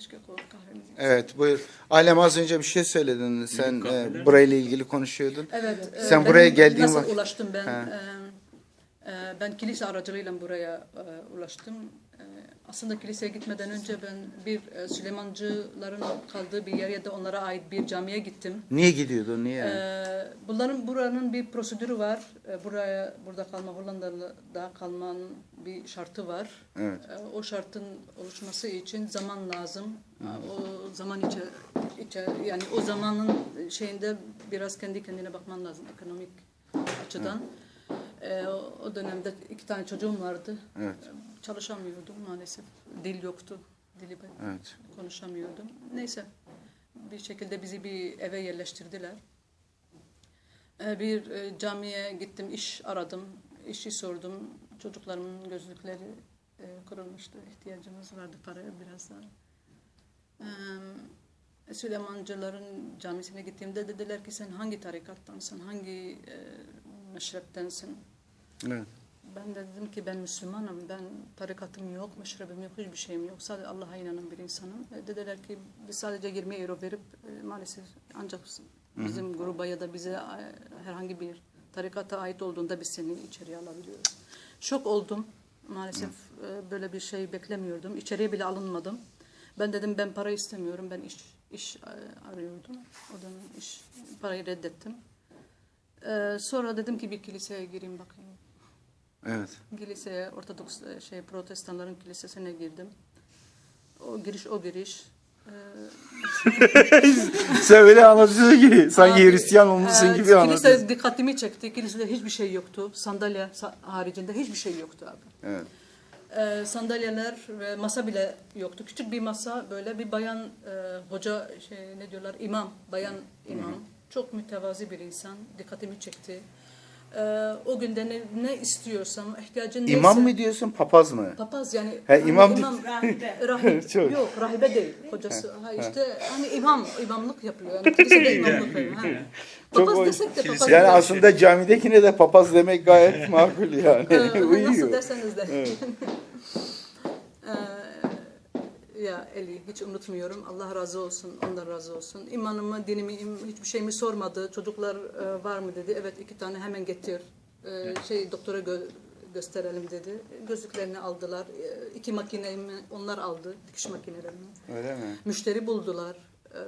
Keşke kahvemizi. Evet buyur. Alem az önce bir şey söyledin. Sen e, burayla ilgili konuşuyordun. Evet. e, Sen ben buraya geldiğin nasıl vakit- ulaştım ben? E, e, ben kilise aracılığıyla buraya e, ulaştım. E, aslında kiliseye gitmeden önce ben bir e, Süleymancıların kaldığı bir yer ya da onlara ait bir camiye gittim. Niye gidiyordun? Niye? Ee, bunların buranın bir prosedürü var. Ee, buraya burada kalma Hollanda'da kalmanın bir şartı var. Evet. Ee, o şartın oluşması için zaman lazım. Ee, O zaman içe, içe yani o zamanın şeyinde biraz kendi kendine bakman lazım ekonomik açıdan. Ee, o, o dönemde iki tane çocuğum vardı. Evet. Çalışamıyordum maalesef. Dil yoktu. Dili ben Evet. konuşamıyordum. Neyse bir şekilde bizi bir eve yerleştirdiler. Ee, Bir e, camiye gittim, iş aradım, işi sordum. Çocuklarımın gözlükleri e, kırılmıştı, ihtiyacımız vardı paraya biraz daha. Ee, Süleymancıların camisine gittiğimde dediler ki sen hangi tarikattansın, hangi e, meşreptensin? Evet. Ben de dedim ki ben Müslümanım, ben tarikatım yok, meşrebim yok, hiçbir şeyim yok. Sadece Allah'a inanan bir insanım. E, dediler ki biz sadece 20 euro verip e, maalesef ancak bizim gruba ya da bize e, herhangi bir tarikata ait olduğunda biz seni içeriye alabiliyoruz. Şok oldum. Maalesef e, böyle bir şey beklemiyordum. İçeriye bile alınmadım. Ben dedim ben para istemiyorum, ben iş iş e, arıyordum. O dönem iş parayı reddettim. Sonra dedim ki bir kiliseye gireyim bakayım. Evet. Kiliseye, Ortodoks e, şey protestanların kilisesine girdim. O giriş o giriş. Ee, Sen öyle anlatıyorsun ki sanki abi, Hristiyan olmuşsun e, gibi anlatıyorsun. Kilise dikkatimi çekti. Kilisede hiçbir şey yoktu. Sandalye sa- haricinde hiçbir şey yoktu abi. Evet. Ee, sandalyeler ve masa bile yoktu. Küçük bir masa böyle bir bayan e, hoca şey ne diyorlar imam, bayan imam. Çok mütevazi bir insan. Dikkatimi çekti. Ee, o günde ne, ne istiyorsam, ihtiyacın neyse. İmam mı diyorsun, papaz mı? Papaz yani. He, hani imam- Rahibe. Rahip. Çok. Yok rahibe değil. Hocası. Ha, işte hani imam, imamlık yapıyor. Yani kilisede imamlık yapıyor. Ha. Çok Papaz desek de papaz Yani aslında camidekine de papaz demek gayet makul yani. Ee, Nasıl derseniz de. Ee, ya Eli hiç unutmuyorum. Allah razı olsun, ondan razı olsun. İmanımı, dinimi, im- hiçbir şeyimi sormadı. Çocuklar e, var mı dedi. Evet iki tane hemen getir. Ee, şey doktora gö- gösterelim dedi. Gözlüklerini aldılar. Ee, iki makinemi onlar aldı. Dikiş makinelerini. Öyle mi? Müşteri buldular. Ee,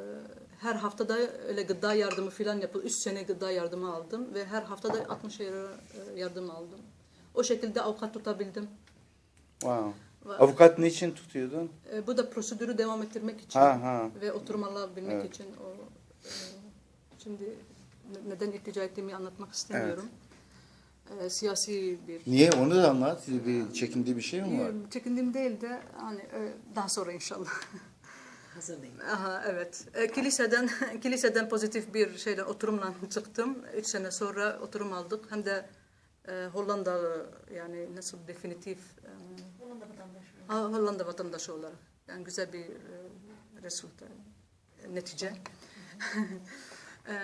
Her haftada öyle gıda yardımı falan yapıldı. Üç sene gıda yardımı aldım ve her haftada 60 euro e, yardım aldım. O şekilde avukat tutabildim. Wow. Var. Avukat niçin tutuyordun? E, Bu da prosedürü devam ettirmek için Ha, ha. ve oturum alabilmek Evet. için o e, şimdi ne- neden iltica ettiğimi anlatmak istemiyorum. E, siyasi bir Niye? Onu da anlat. Bir çekindiği bir şey mi var? çekindiğim değil de hani e, daha sonra inşallah. Hazırlayın. Aha evet. E, kiliseden kiliseden pozitif bir şeyden oturumla çıktım. Üç sene sonra oturum aldık. Hem de e, Hollandalı yani nasıl definitif e, Hollanda vatandaşı. Ha, Hollanda vatandaşı olarak. Yani güzel bir e, resulta, e, netice. E,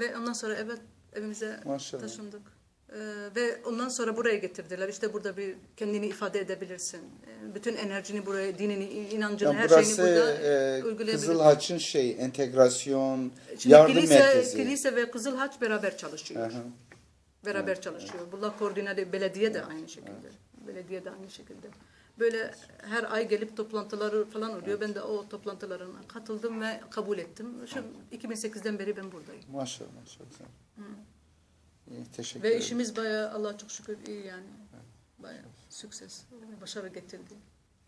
ve ondan sonra evet evimize Maşallah. taşındık. E, ve ondan sonra buraya getirdiler. İşte burada bir kendini ifade edebilirsin. E, bütün enerjini buraya, dinini, inancını, Yani her burası şeyini burada e, uygulayabilirsin. Kızıl Haç'ın şey, entegrasyon, Şimdi yardım kilise, merkezi. kilise ve Kızıl Haç beraber çalışıyor. Aha. Beraber çalışıyor. Bunlar koordineli, belediye de aynı şekilde. Belediye de aynı şekilde. Böyle her ay gelip toplantıları falan oluyor. Ben de o toplantılarına katıldım ve kabul ettim. Şu 2008'den beri ben buradayım. Maşallah, çok güzel. İyi, teşekkür Ve ederim. işimiz bayağı Allah'a çok şükür iyi yani. Bayağı sükses, başarı getirdi.